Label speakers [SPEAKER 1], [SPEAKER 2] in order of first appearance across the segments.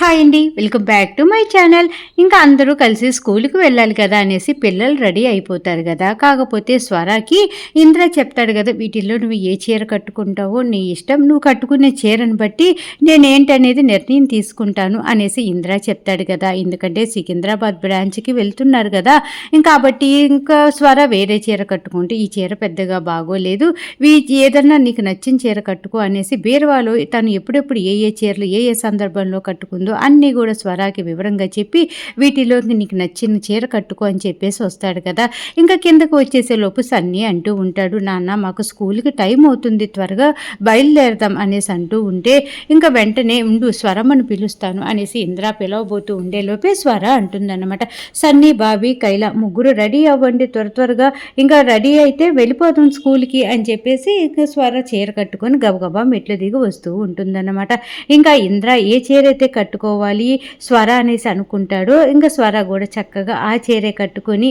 [SPEAKER 1] Hi అండి welcome back to my channel. ఇంకా అందరూ కలిసి స్కూల్కి వెళ్ళాలి కదా అనేసి పిల్లలు రెడీ అయిపోతారు కదా. కాకపోతే స్వరాకి ఇంద్ర చెప్తాడు కదా వీటిల్లో నువ్వు ఏ చీర కట్టుకుంటావో నీ ఇష్టం నువ్వు కట్టుకునే చీరను బట్టి నేనేంటనేది నిర్ణయం తీసుకుంటాను అనేసి ఇంద్ర చెప్తాడు కదా. ఎందుకంటే సికింద్రాబాద్ బ్రాంచ్కి వెళ్తున్నారు కదా. ఇంకా కాబట్టి ఇంకా స్వర వేరే చీర కట్టుకుంటే ఈ చీర పెద్దగా బాగోలేదు. వీ ఏదన్నా నీకు నచ్చిన చీర కట్టుకో అనేసి బీరువాలో తను ఎప్పుడెప్పుడు ఏ ఏ చీరలు ఏ ఏ సందర్భంలో కట్టుకుందో అన్నీ కూడా స్వరాకి వివరంగా చెప్పి వీటిలో నీకు నచ్చిన చీర కట్టుకో అని చెప్పేసి వస్తాడు కదా. ఇంకా కిందకు వచ్చేసే లోపు సన్నీ అంటూ ఉంటాడు నాన్న మాకు స్కూల్కి టైం అవుతుంది త్వరగా బయలుదేరదాం అనేసి అంటూ ఉంటే ఇంకా వెంటనే ఉండు స్వరమ్మను పిలుస్తాను అనేసి ఇంద్ర పిలవబోతూ ఉండే లోపే స్వర అంటుందన్నమాట. సన్నీ బాబీ కైల ముగ్గురు రెడీ అవ్వండి త్వర త్వరగా ఇంకా రెడీ అయితే వెళ్ళిపోతాం స్కూల్కి అని చెప్పేసి ఇంకా స్వర చీర కట్టుకొని గబగబా మెట్లు దిగి వస్తూ ఉంటుందన్నమాట. ఇంకా ఇంద్ర ఏ చీర అయితే కట్టుకోవాలి స్వర అనేసి అనుకుంటాడు. ఇంకా స్వర కూడా చక్కగా ఆ చీరే కట్టుకొని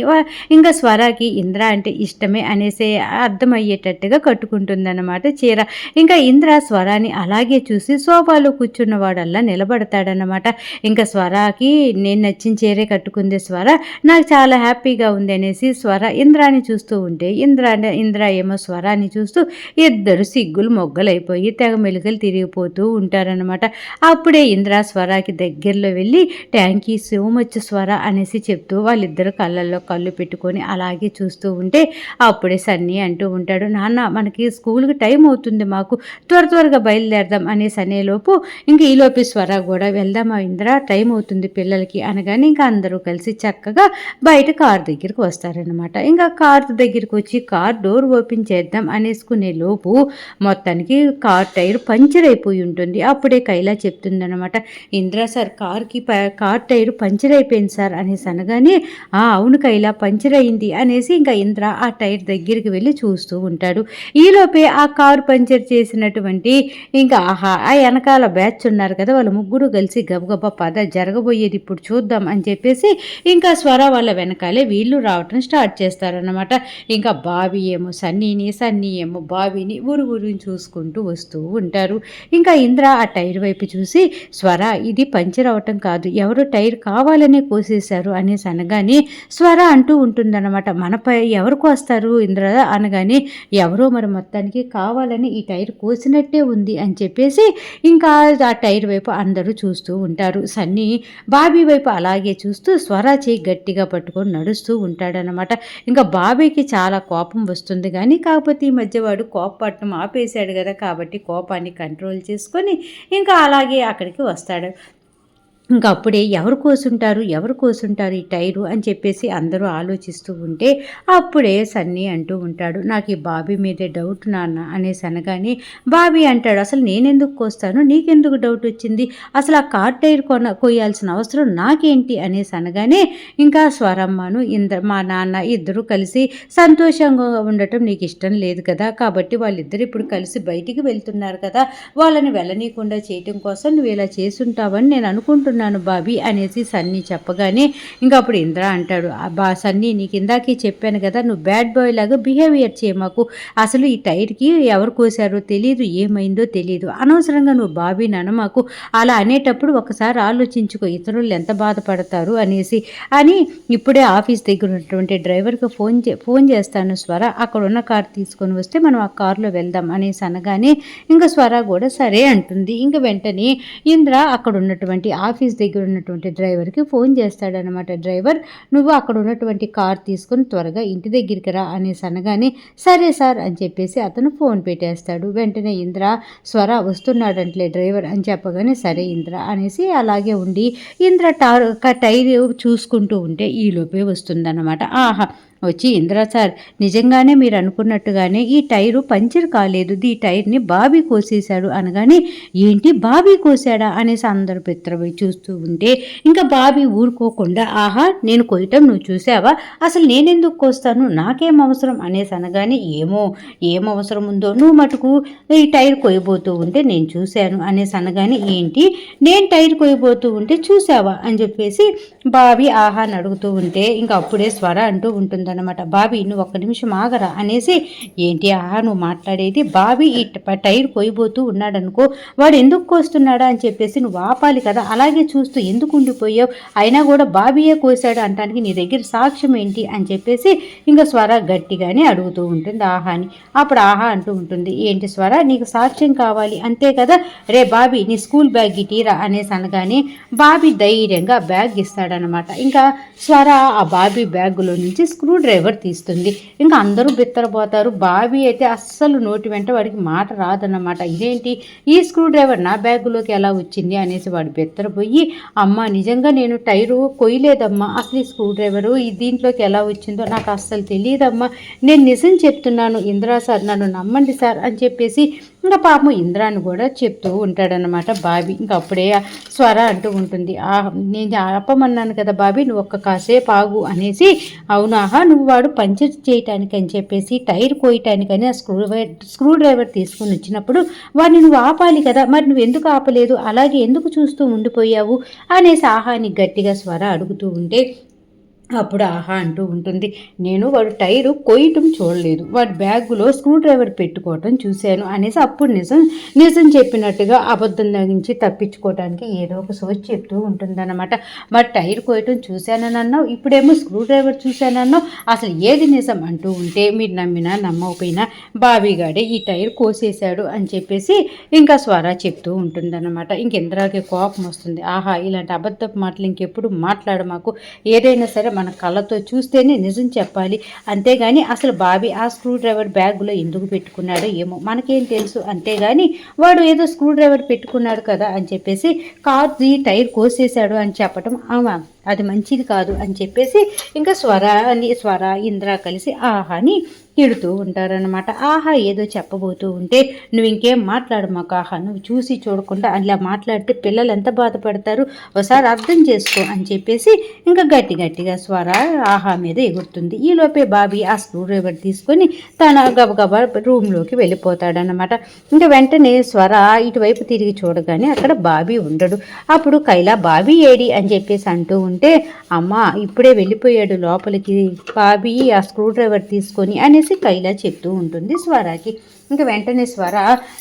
[SPEAKER 1] ఇంకా స్వరకి ఇంద్ర అంటే ఇష్టమే అనేసి అర్థమయ్యేటట్టుగా కట్టుకుంటుందన్నమాట చీర. ఇంకా ఇంద్ర స్వరాన్ని అలాగే చూసి సోఫాలో కూర్చున్నవాడల్లా నిలబడతాడనమాట ఇంకా స్వరాకి నేను నచ్చిన చీరే కట్టుకుంది స్వర నాకు చాలా హ్యాపీగా ఉంది అనేసి స్వర ఇంద్రాని చూస్తూ ఉంటే ఇంద్ర ఇంద్ర ఏమో స్వరాన్ని చూస్తూ ఇద్దరు సిగ్గులు మొగ్గలైపోయి తెగ మెలుకలు తిరిగిపోతూ ఉంటారనమాట అప్పుడే ఇంద్ర స్వర స్వరాకి దగ్గరలో వెళ్ళి ట్యాంకీ యూ సో మచ్ స్వర అనేసి చెప్తూ వాళ్ళిద్దరు కళ్ళల్లో కళ్ళు పెట్టుకొని అలాగే చూస్తూ ఉంటే అప్పుడే సన్నీ అంటూ ఉంటాడు నాన్న మనకి స్కూల్కి టైం అవుతుంది మాకు త్వర త్వరగా బయలుదేరదాం అనేసి అనేలోపు ఇంక ఈలోపు స్వర కూడా వెళ్దామా ఇంద్ర టైం అవుతుంది పిల్లలకి అనగానే ఇంకా అందరూ కలిసి చక్కగా బయట కార్ దగ్గరికి వస్తారనమాట ఇంకా కార్ దగ్గరికి వచ్చి కార్ డోర్ ఓపెన్ చేద్దాం అనేసుకునే లోపు మొత్తానికి కార్ టైర్ పంచర్ అయిపోయి ఉంటుంది. అప్పుడే కైలా చెప్తుందనమాట ఇంద్ర సార్ కార్కి ప- కార్ టైర్ పంచర్ అయిపోయింది సార్ అనేసి అనగానే "ఆ, అవును కైలా పంచర్ అయింది అనేసి ఇంకా ఇంద్ర ఆ టైర్ దగ్గరికి వెళ్ళి చూస్తూ ఉంటాడు. ఈలోపే ఆ కారు పంచర్ చేసినటువంటి ఇంకా ఆహా ఆ వెనకాల బ్యాచ్ ఉన్నారు కదా వాళ్ళు ముగ్గురు కలిసి గబగబా పద జరగబోయేది ఇప్పుడు చూద్దాం అని చెప్పేసి ఇంకా స్వర వాళ్ళ వెనకాలే వీళ్ళు రావటం స్టార్ట్ చేస్తారనమాట ఇంకా బావి ఏమో సన్నీని సన్నీ ఏమో బావిని ఊరు ఊరిని చూసుకుంటూ వస్తూ ఉంటారు. ఇంకా ఇంద్ర ఆ టైర్ వైపు చూసి స్వర ఇది పంచర్ అవటం కాదు. ఎవరు టైర్ కావాలనే కోసేశారు అనేసి అనగానే స్వర అంటూ ఉంటుందన్నమాట. మనపై ఎవరు కోస్తారు ఇంద్ర అనగానే ఎవరో మరి మొత్తానికి కావాలని ఈ టైర్ కోసినట్టే ఉంది అని చెప్పేసి ఇంకా ఆ టైర్ వైపు అందరూ చూస్తూ ఉంటారు. సన్నీ బాబీ వైపు అలాగే చూస్తూ స్వర చేయి గట్టిగా పట్టుకొని నడుస్తూ ఉంటాడనమాట ఇంకా బాబీకి చాలా కోపం వస్తుంది కానీ కాకపోతే ఈ మధ్య వాడు కోపపడటం ఆపేశాడు కదా కాబట్టి కోపాన్ని కంట్రోల్ చేసుకొని ఇంకా అలాగే అక్కడికి వస్తాడు. ఇంకా అప్పుడే ఎవరు కోసుంటారు ఎవరు కోసుంటారు ఈ టైరు అని చెప్పేసి అందరూ ఆలోచిస్తూ ఉంటే అప్పుడే సన్నీ అంటూ ఉంటాడు నాకు ఈ బాబీ మీదే డౌట్ నాన్న అనేసి అనగానే బాబీ అంటాడు అసలు నేనెందుకు కోస్తాను? నీకెందుకు డౌట్ వచ్చింది? అసలు ఆ కార్ టైర్ కొన కొయ్యాల్సిన అవసరం నాకేంటి? అనేసి అనగానే ఇంకా స్వరమ్మను ఇంద్ర మా నాన్న ఇద్దరు కలిసి సంతోషంగా ఉండటం నీకు ఇష్టం లేదు కదా కాబట్టి వాళ్ళిద్దరు ఇప్పుడు కలిసి బయటికి వెళ్తున్నారు కదా వాళ్ళని వెళ్ళనీయకుండా చేయటం కోసం నువ్వు ఇలా చేసుంటావని నేను అనుకుంటున్నాను. బాబీ అనేసి సన్నీ చెప్పగానే ఇంకా అప్పుడు ఇంద్ర అంటాడు బా సన్నీ నీకు ఇందాకే చెప్పాను కదా నువ్వు బ్యాడ్ బాయ్ లాగా బిహేవియర్ చేయమాకు అసలు ఈ టైర్కి ఎవరు కోసారో తెలియదు ఏమైందో తెలియదు అనవసరంగా నువ్వు బాబీ మాకు అలా అనేటప్పుడు ఒకసారి ఆలోచించుకో ఇతరులు ఎంత బాధపడతారు అనేసి. అని ఇప్పుడే ఆఫీస్ దగ్గర ఉన్నటువంటి డ్రైవర్కి ఫోన్ చే ఫోన్ చేస్తాను స్వర అక్కడ ఉన్న కార్ తీసుకొని వస్తే మనం ఆ కారులో వెళ్దాం అనేసి అనగానే ఇంకా స్వర కూడా సరే అంటుంది. ఇంకా వెంటనే ఇంద్ర అక్కడ ఉన్నటువంటి ఆఫీస్ దగ్గర ఉన్నటువంటి డ్రైవర్కి ఫోన్ చేస్తాడనమాట డ్రైవర్ నువ్వు అక్కడ ఉన్నటువంటి కార్ తీసుకొని త్వరగా ఇంటి దగ్గరికి రా అనేసి అనగానే సరే సార్ అని చెప్పేసి అతను ఫోన్ పెట్టేస్తాడు. వెంటనే ఇంద్ర స్వర వస్తున్నాడంట్లే డ్రైవర్ అని చెప్పగానే సరే ఇంద్ర అనేసి అలాగే ఉండి ఇంద్ర టార్ టైర్ చూసుకుంటూ ఉంటే ఈలోపే వస్తుందన్నమాట. ఆహా! వచ్చి ఇంద్ర సార్ నిజంగానే మీరు అనుకున్నట్టుగానే ఈ టైరు పంచర్ కాలేదు. ఈ టైర్ని బాబీ కోసేశాడు అనగానే ఏంటి బాబీ కోసాడా? అనేసి అందరు పిత్రపోయి చూస్తూ ఉంటే ఇంకా బాబీ ఊరుకోకుండా ఆహా నేను కొయ్యటం నువ్వు చూసావా? అసలు నేనెందుకు కోస్తాను? నాకేం అవసరం? అనేసి అనగానే ఏమో ఏం అవసరం ఉందో? నువ్వు మటుకు ఈ టైర్ కొయ్యబోతూ ఉంటే నేను చూశాను. అనేసి అనగానే ఏంటి? నేను టైర్ కొయ్యబోతూ ఉంటే చూసావా? అని చెప్పేసి బాబీ ఆహా అని అడుగుతూ ఉంటే ఇంకా అప్పుడే స్వర అంటూ ఉంటుంది ఉంటుందన్నమాట బాబీ నువ్వు ఒక్క నిమిషం ఆగరా? అనేసి ఏంటి ఆహా నువ్వు మాట్లాడేది బాబీ ఈ టైర్ పోయిపోతూ ఉన్నాడనుకో వాడు ఎందుకు కోస్తున్నాడా? అని చెప్పేసి నువ్వు ఆపాలి కదా అలాగే చూస్తూ ఎందుకు ఉండిపోయావు? అయినా కూడా బాబీయే కోసాడు అంటానికి నీ దగ్గర సాక్ష్యం ఏంటి? అని చెప్పేసి ఇంకా స్వర గట్టిగానే అడుగుతూ ఉంటుంది ఆహాని అప్పుడు ఆహా అంటూ ఉంటుంది ఏంటి స్వర నీకు సాక్ష్యం కావాలి అంతే కదా? రే బాబీ నీ స్కూల్ బ్యాగ్ ఇటీరా అనేసి అనగానే బాబీ ధైర్యంగా బ్యాగ్ ఇస్తాడనమాట ఇంకా స్వర ఆ బాబీ బ్యాగులో నుంచి స్క్రూ డ్రైవర్ తీస్తుంది. ఇంకా అందరూ బిత్తరపోతారు. బాబీ అయితే అస్సలు నోటి వెంట వాడికి మాట రాదన్నమాట. ఇదేంటి? ఈ స్క్రూ డ్రైవర్ నా బ్యాగులోకి ఎలా వచ్చింది అనేసి వాడు బెత్తరపోయి అమ్మ నిజంగా నేను టైరు కొయ్యలేదమ్మా. అసలు ఈ స్క్రూ డ్రైవరు ఈ దీంట్లోకి ఎలా వచ్చిందో నాకు అస్సలు తెలియదమ్మా. నేను నిజం చెప్తున్నాను. ఇందిరా సార్ నన్ను నమ్మండి సార్ అని చెప్పేసి ఇంకా పాపం ఇంద్రాన్ని కూడా చెప్తూ ఉంటాడనమాట బాబీ. ఇంకా అప్పుడే స్వర అంటూ ఉంటుంది. నేను ఆపమన్నాను కదా బాబీ నువ్వు ఒక్క కాసేపు ఆగు అనేసి అవునాహా నువ్వు వాడు పంచర్ చేయటానికి అని చెప్పేసి టైర్ కోయటానికని ఆ స్క్రూ స్క్రూ డ్రైవర్ తీసుకుని వచ్చినప్పుడు వాడిని నువ్వు ఆపాలి కదా మరి నువ్వు ఎందుకు ఆపలేదు? అలాగే ఎందుకు చూస్తూ ఉండిపోయావు? అనేసి ఆహాని గట్టిగా స్వర అడుగుతూ ఉంటే అప్పుడు ఆహా అంటూ ఉంటుంది. నేను వాడు టైరు కొయ్యటం చూడలేదు. వాడి బ్యాగులో స్క్రూ డ్రైవర్ పెట్టుకోవటం చూశాను అనేసి అప్పుడు నిజం నిజం చెప్పినట్టుగా అబద్ధం తగ్గించి తప్పించుకోవడానికి ఏదో ఒక సోచ్ చెప్తూ ఉంటుందన్నమాట. మరి టైర్ కోయటం చూశానని అన్నావు ఇప్పుడేమో స్క్రూ డ్రైవర్ చూశానన్నావు? అసలు ఏది నిజం అంటూ ఉంటే మీరు నమ్మినా నమ్మకపోయినా బాబీగాడే ఈ టైర్ కోసేశాడు అని చెప్పేసి ఇంకా స్వర చెప్తూ ఉంటుందన్నమాట. ఇంకెందరాకి కోపం వస్తుంది? ఆహా ఇలాంటి అబద్ధపు మాటలు ఇంకెప్పుడు మాట్లాడు మాకు ఏదైనా సరే మన కళ్ళతో చూస్తేనే నిజం చెప్పాలి. అంతేగాని అసలు బాబీ ఆ స్క్రూ డ్రైవర్ బ్యాగులో ఎందుకు పెట్టుకున్నాడో ఏమో మనకేం తెలుసు. అంతేగాని వాడు ఏదో స్క్రూ డ్రైవర్ పెట్టుకున్నాడు కదా అని చెప్పేసి కార్ది టైర్ కోసేశాడు అని చెప్పటం ఆమె అది మంచిది కాదు అని చెప్పేసి ఇంకా స్వర అని స్వర ఇంద్ర కలిసి ఆహాని తిడుతూ ఉంటారనమాట ఆహా ఏదో చెప్పబోతూ ఉంటే నువ్వు ఇంకేం మాట్లాడు మాకు ఆహా నువ్వు చూసి చూడకుండా అలా మాట్లాడితే పిల్లలు ఎంత బాధపడతారు? ఒకసారి అర్థం చేసుకో అని చెప్పేసి ఇంకా గట్టి గట్టిగా స్వర ఆహా మీద ఎగురుతుంది. ఈలోపే బాబీ ఆ స్క్రూ డ్రైవర్ తీసుకొని తన గబగబా రూమ్లోకి వెళ్ళిపోతాడనమాట ఇంకా వెంటనే స్వర ఇటువైపు తిరిగి చూడగానే అక్కడ బాబీ ఉండడు. అప్పుడు కైలా బాబీ ఏడి? అని చెప్పేసి అంటూ ఉంటే అమ్మ ఇప్పుడే వెళ్ళిపోయాడు లోపలికి. బాబీ ఆ స్క్రూ డ్రైవర్ తీసుకొని అనేసి కైలా చెప్తూ ఉంటుంది స్వరాకి. ఇంకా వెంటనే స్వర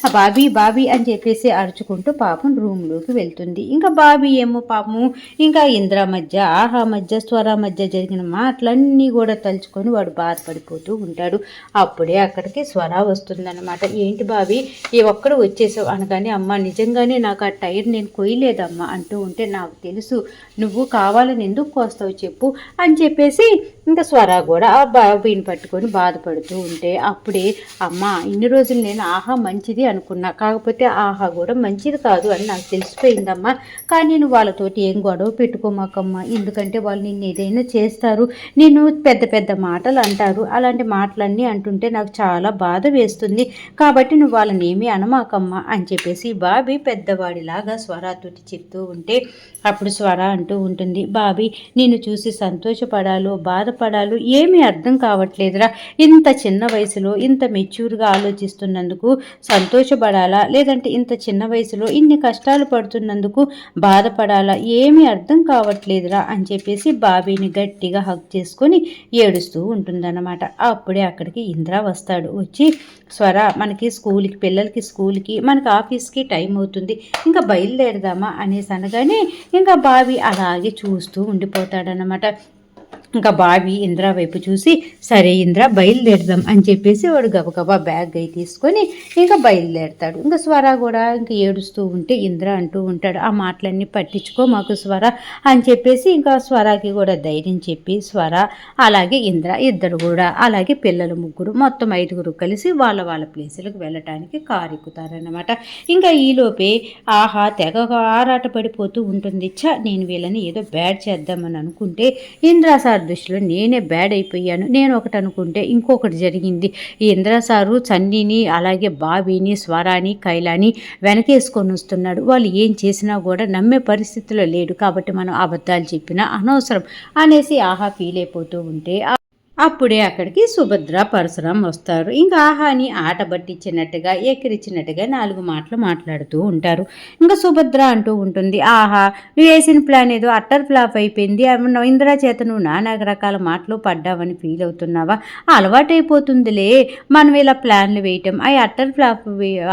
[SPEAKER 1] ఆ బాబీ బాబీ అని చెప్పేసి అరుచుకుంటూ పాపం రూమ్లోకి వెళ్తుంది. ఇంకా బాబీ ఏమో పాపము ఇంకా ఇంద్ర మధ్య ఆహా మధ్య స్వర మధ్య జరిగిన మాటలన్నీ కూడా తలుచుకొని వాడు బాధపడిపోతూ ఉంటాడు. అప్పుడే అక్కడికి స్వర వస్తుందన్నమాట. ఏంటి బాబీ ఈ ఒక్కడు వచ్చేసావు అనగానే అమ్మ నిజంగానే నాకు ఆ టైర్ నేను కొయ్యలేదమ్మా అంటూ ఉంటే నాకు తెలుసు నువ్వు కావాలని ఎందుకు కోస్తావు చెప్పు అని చెప్పేసి ఇంకా స్వర కూడా ఆ బాబీని పట్టుకొని బాధపడుతూ ఉంటే అప్పుడే అమ్మ ఇన్ని రోజులు నేను ఆహా మంచిది అనుకున్నా. కాకపోతే ఆహా కూడా మంచిది కాదు అని నాకు తెలిసిపోయిందమ్మా. కానీ నేను వాళ్ళతోటి ఏం గొడవ పెట్టుకోమాకమ్మా. ఎందుకంటే వాళ్ళు నిన్ను ఏదైనా చేస్తారు. నేను పెద్ద పెద్ద మాటలు అంటారు. అలాంటి మాటలన్నీ అంటుంటే నాకు చాలా బాధ వేస్తుంది. కాబట్టి నువ్వు వాళ్ళని ఏమీ అనమాకమ్మా అని చెప్పేసి బాబీ పెద్దవాడిలాగా స్వరాతోటి చెప్తూ ఉంటే అప్పుడు స్వర అంటూ ఉంటుంది బాబీ నేను చూసి సంతోషపడాలో బాధ బాధపడాలో ఏమీ అర్థం కావట్లేదురా. ఇంత చిన్న వయసులో ఇంత మెచ్యూర్గా ఆలోచిస్తున్నందుకు సంతోషపడాలా? లేదంటే ఇంత చిన్న వయసులో ఇన్ని కష్టాలు పడుతున్నందుకు బాధపడాలా? ఏమీ అర్థం కావట్లేదురా అని చెప్పేసి బాబీని గట్టిగా హక్ చేసుకొని ఏడుస్తూ ఉంటుందన్నమాట. అప్పుడే అక్కడికి ఇంద్ర వస్తాడు. వచ్చి స్వర మనకి స్కూల్కి పిల్లలకి స్కూల్కి మనకి ఆఫీస్కి టైం అవుతుంది. ఇంకా బయలుదేరదామా? అనేసి అనగానే ఇంకా బావి అలాగే చూస్తూ ఉండిపోతాడనమాట ఇంకా బావి ఇంద్ర వైపు చూసి సరే ఇంద్ర బయలుదేరదాం అని చెప్పేసి వాడు గబగబా బ్యాగ్ అయి తీసుకొని ఇంకా బయలుదేరతాడు. ఇంకా స్వర కూడా ఇంకా ఏడుస్తూ ఉంటే ఇంద్ర అంటూ ఉంటాడు ఆ మాటలన్నీ పట్టించుకో మాకు స్వర అని చెప్పేసి ఇంకా స్వరాకి కూడా ధైర్యం చెప్పి స్వర అలాగే ఇంద్ర ఇద్దరు కూడా అలాగే పిల్లలు ముగ్గురు మొత్తం ఐదుగురు కలిసి వాళ్ళ వాళ్ళ ప్లేసులకు వెళ్ళటానికి కారు ఎక్కుతారనమాట ఇంకా ఈలోపే ఆహా తెగ ఆరాట పడిపోతూ ఉంటుంది. చ నేను వీళ్ళని ఏదో బ్యాడ్ చేద్దామని అనుకుంటే ఇంద్ర సార్ దృష్టిలో నేనే బ్యాడ్ అయిపోయాను. నేను ఒకటి అనుకుంటే ఇంకొకటి జరిగింది. ఈ ఇంద్ర సారు చన్నీని అలాగే బాబీని స్వరాని కైలాని వెనకేసుకొని వస్తున్నాడు. వాళ్ళు ఏం చేసినా కూడా నమ్మే పరిస్థితిలో లేడు. కాబట్టి మనం అబద్ధాలు చెప్పినా అనవసరం అనేసి ఆహా ఫీల్ అయిపోతూ ఉంటే అప్పుడే అక్కడికి సుభద్ర పరశురాం వస్తారు. ఇంకా ఆహాని ఆట పట్టించినట్టుగా ఎక్కిరిచ్చినట్టుగా నాలుగు మాటలు మాట్లాడుతూ ఉంటారు. ఇంకా సుభద్ర అంటూ ఉంటుంది ఆహా నువ్వు వేసిన ప్లాన్ ఏదో అట్టర్ ఫ్లాప్ అయిపోయింది. ఇందిరా చేత నువ్వు నానా రకాల మాటలు పడ్డావని ఫీల్ అవుతున్నావా? అలవాటైపోతుందిలే. మనం ఇలా ప్లాన్లు వేయటం అవి అట్టర్ ఫ్లాప్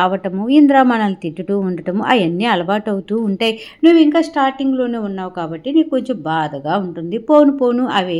[SPEAKER 1] అవటము ఇందిరా మనల్ని తిట్టుతూ ఉండటము అవన్నీ అలవాటు అవుతూ ఉంటాయి. నువ్వు ఇంకా స్టార్టింగ్లోనే ఉన్నావు కాబట్టి నీకు కొంచెం బాధగా ఉంటుంది. పోను పోను అవే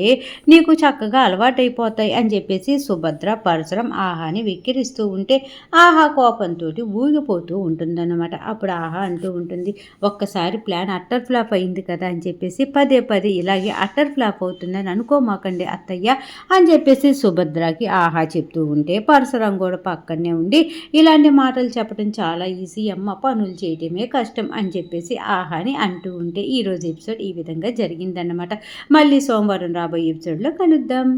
[SPEAKER 1] నీకు చక్కగా అలవాటు అయిపోతాయి అని చెప్పేసి సుభద్ర పరశురం ఆహాని వెక్కిరిస్తూ ఉంటే ఆహా కోపంతో ఊగిపోతూ ఉంటుందన్నమాట. అప్పుడు ఆహా అంటూ ఉంటుంది ఒక్కసారి ప్లాన్ అట్టర్ ఫ్లాప్ అయింది కదా అని చెప్పేసి పదే పదే ఇలాగే అట్టర్ ఫ్లాప్ అవుతుందని అనుకోమాకండి అత్తయ్య అని చెప్పేసి సుభద్రకి ఆహా చెప్తూ ఉంటే పరశురం కూడా పక్కనే ఉండి ఇలాంటి మాటలు చెప్పడం చాలా ఈజీ అమ్మ పనులు చేయటమే కష్టం అని చెప్పేసి ఆహాని అంటూ ఉంటే ఈరోజు ఎపిసోడ్ ఈ విధంగా జరిగిందన్నమాట. మళ్ళీ సోమవారం రాబోయే ఎపిసోడ్లో కలుద్దాం.